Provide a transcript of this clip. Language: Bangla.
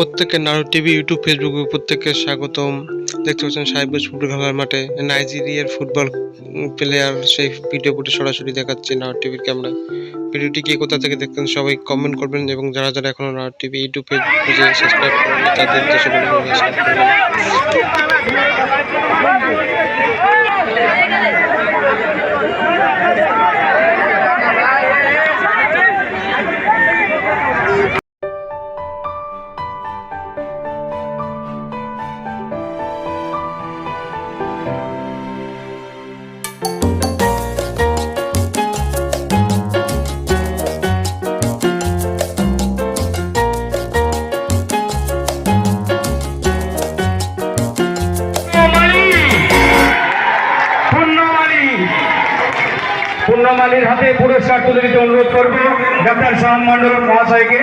প্রত্যেককে নারু টিভি, ইউটিউব, ফেসবুক প্রত্যেককে স্বাগতম। দেখতে পাচ্ছেন সাহেবগঞ্জ ফুটবল খেলার মাঠে। নাইজেরিয়ার ফুটবল প্লেয়ার সেই ভিডিও ফুটে সরাসরি দেখাচ্ছে নারু টিভির ক্যামেরা ভিডিওটি কে কোথা থেকে দেখতেন সবাই কমেন্ট করবেন এবং যারা যারা এখনও নারু টিভি, ইউটিউব, ফেসবুক সাবস্ক্রাইব করেন তাদের দেশে পূর্ণমালীর হাতে পুরস্কার তুলে দিতে অনুরোধ করব ডাক্তার শ্যাম মন্ডল মহাশয়কে।